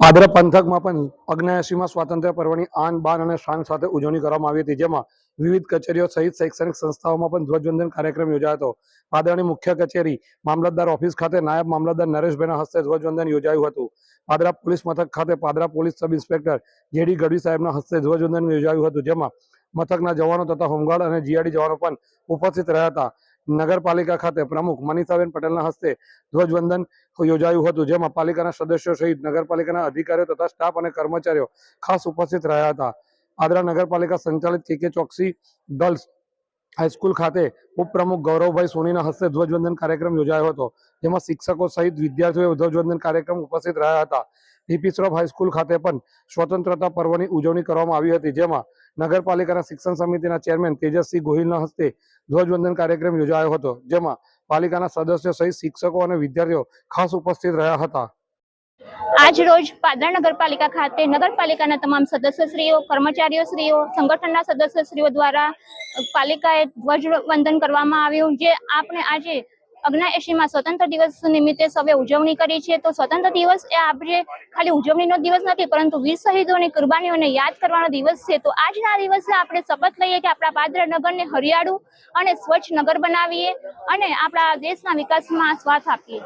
પાદરા પંથકમાં પણ અગ્નેયાસીમાં સ્વાતંત્ર્ય પર્વની આન, બાન અને શાન સાથે ઉજવણી કરવામાં આવી હતી, જેમાં વિવિધ કચેરીઓ સહિત શૈક્ષણિક સંસ્થાઓમાં પણ ધ્વજવંદન કાર્યક્રમ યોજાયો હતો. પાદરાની મુખ્ય કચેરી મામલતદાર ઓફિસ ખાતે નાયબ મામલતદાર નરેશભાઈના હસ્તે ધ્વજવંદન યોજાયું હતું. પાદરા પોલીસ મથક ખાતે Padra police sub inspector JD Gadhvi સાહેબના હસ્તે ધ્વજવંદન યોજાયું હતું, જેમાં મથકના જવાનો તથા હોમગાર્ડ અને જીઆરડી જવાનો પણ ઉપસ્થિત રહ્યા હતા. નગરપાલિકા ખાતે પ્રમુખ મનીષાબેન પટેલના હસ્તે ધ્વજવંદન યોજાયું હતું, જેમાં પાલિકાના સદસ્યો સહિત નગરપાલિકાના અધિકારીઓ તથા સ્ટાફ અને કર્મચારીઓ ખાસ ઉપસ્થિત રહ્યા હતા. આદરા નગરપાલિકા સંચાલિત કે કે ચોકસી ગર્લ્સ હાઈસ્કૂલ ખાતે ઉપપ્રમુખ ગૌરવભાઈ સોનીના હસ્તે ધ્વજવંદન કાર્યક્રમ યોજાયો હતો, જેમાં શિક્ષકો સહિત વિદ્યાર્થીઓ ધ્વજવંદન કાર્યક્રમ ઉપસ્થિત રહ્યા હતા. ડીપી શ્રોફ હાઈસ્કૂલ ખાતે પણ સ્વતંત્રતા પર્વની ઉજવણી કરવામાં આવી હતી, જેમાં નગરપાલિકાના શિક્ષણ સમિતિના ચેરમેન તેજસ્વી ગોહિલના હસ્તે ધ્વજવંદન કાર્યક્રમ યોજાયો હતો, જેમાં પાલિકાના સદસ્યો સહિત શિક્ષકો અને વિદ્યાર્થીઓ ખાસ ઉપસ્થિત રહ્યા હતા. આજ રોજ પાદરા નગરપાલિકા ખાતે નગરપાલિકાના તમામ સદસ્યશ્રીઓ કર્મચારીઓશ્રીઓ સંગઠનના સદસ્યશ્રીઓ દ્વારા પાલિકાએ ધ્વજવંદન કરવામાં આવ્યું, જે આપણે આજે અગ્નાએશીમાં સ્વતંત્ર દિવસ નિમિત્તે સૌએ ઉજવણી કરી છે. તો સ્વતંત્ર દિવસ એ આપણે ખાલી ઉજવણીનો દિવસ નથી, પરંતુ વીર શહીદોની કુરબાનીઓને યાદ કરવાનો દિવસ છે. તો આજના દિવસે આપણે શપથ લઈએ કે આપણા પાદરા નગરને હરિયાળું અને સ્વચ્છ નગર બનાવીએ અને આપણા દેશના વિકાસમાં સ્વાથ આપીએ.